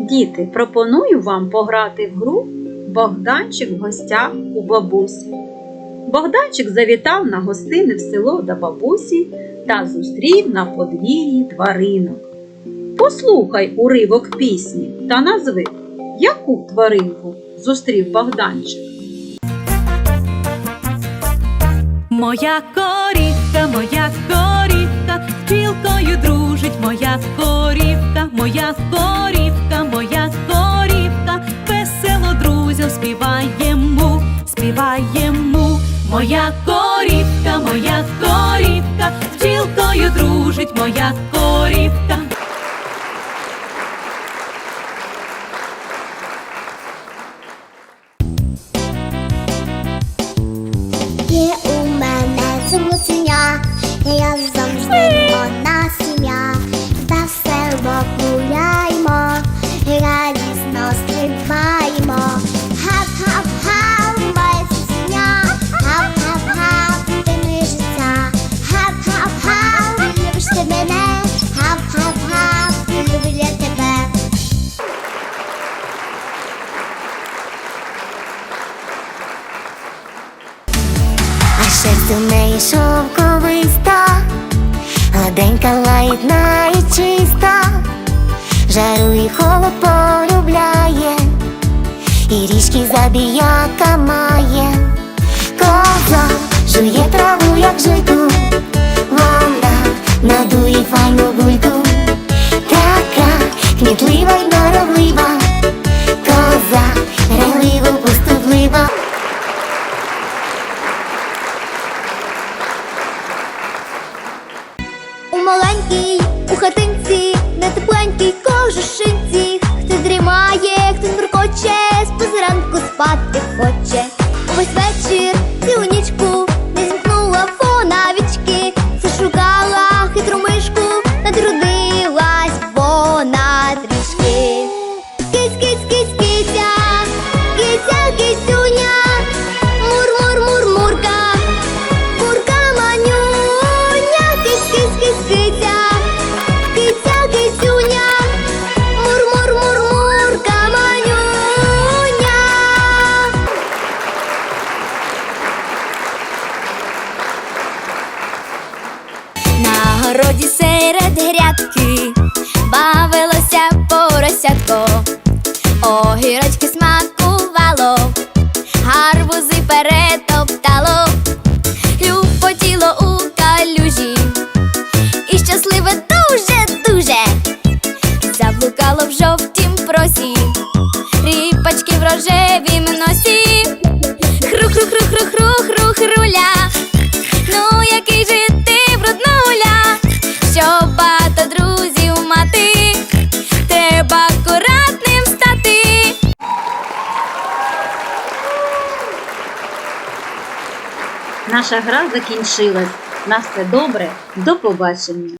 Діти, пропоную вам пограти в гру Богданчик в гостях у бабусі. Богданчик завітав на гостини в село до бабусі та зустрів на подвір'ї тваринок. Послухай уривок пісні та назви, яку тваринку зустрів Богданчик. Моя корівка, моя корівка, з пчілкою дружить моя корівка, моя корівка, моя корівка, весело друзям співаємо, співаємо. Моя корівка, моя корівка, з пчілкою дружить моя корівка. Є Шерсть у неї шовковиста, гладенька лагідна і чиста, жару і холод полюбляє, і річки забіяка має, коза жує У у хатинці, на тепленькій кожушинці, хто дрімає, хто муркоче, спозранку спати хоче. Городі серед грядки бавилося поросятко, огірочки смакувало, гарбузи перетоптало, люботіло у калюжі, і щасливе дуже-дуже заблукало в жовтім просі, ріпачки в рожевім носі, хру-хру-хру-хру-хру-хруля. Наша гра закінчилась. На все добре, до побачення!